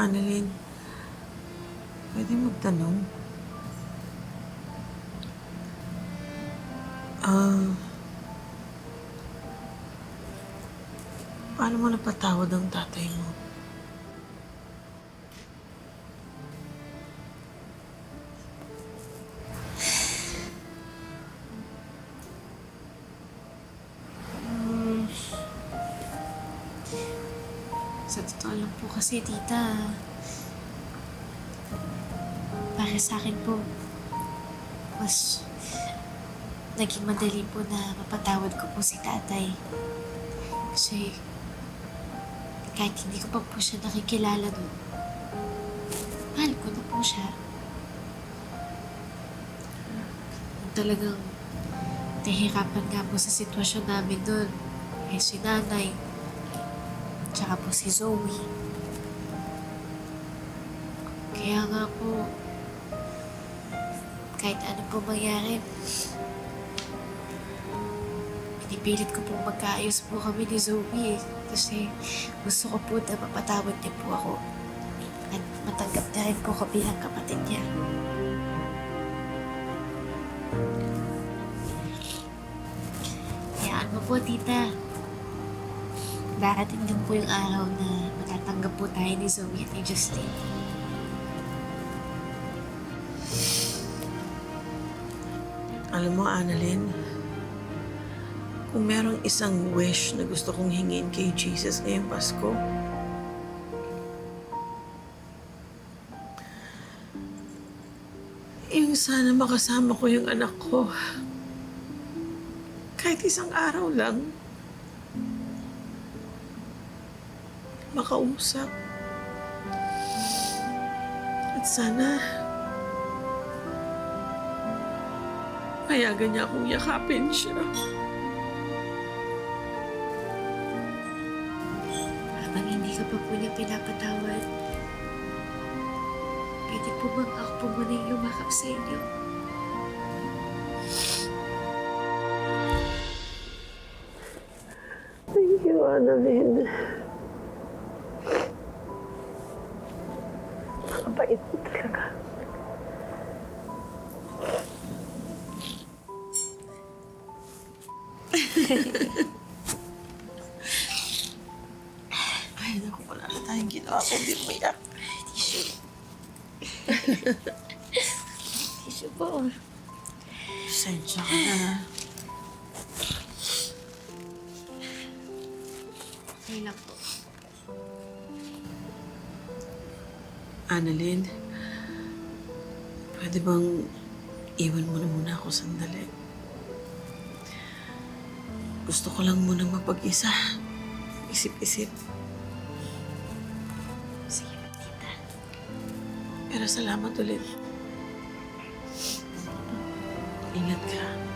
Annalyn, pwede magtanong? Ah, paano mo napatawad ang tatay mo? Sa totoo lang po kasi, tita, para sa akin po, mas naging madali po na mapatawad ko po si tatay. Kasi kahit hindi ko pa po siya nakikilala doon, mahal ko na po siya. Talagang nahihirapan nga po sa sitwasyon namin doon, eh si nanay, Tsaka po si Zoe. Kaya nga po, kahit ano po mangyari, pinipilit ko po magkaayos po kami ni Zoe eh. Kasi gusto ko po na mapatawad niya po ako. At matanggap na rin po ko bilang kapatid niya. Hayaan mo po, tita. Darating din po yung araw na matatanggap po tayo ni Zoe at ni Justin. Alam mo, Annalyn, kung merong isang wish na gusto kong hingin kay Jesus ngayong Pasko, yung sana makasama ko yung anak ko. Kahit isang araw lang. Makausap. At sana payagan niya akong yakapin siya. Habang hindi ka pa po niya pinapatawad, pwede po bang ako po muna yung yumakap sa inyo? Thank you, Annalyn. Kapait mo talaga. Ay, naku, wala na tayong ginawa kundi umiyak. Tissue. Tissue po. Sensya ka na. Okay lang po. Annalyn, pwede bang iwan mo na muna ako sandali? Gusto ko lang muna mapag-isa. Isip-isip. Sige tita. Pero salamat ulit. Ingat ka.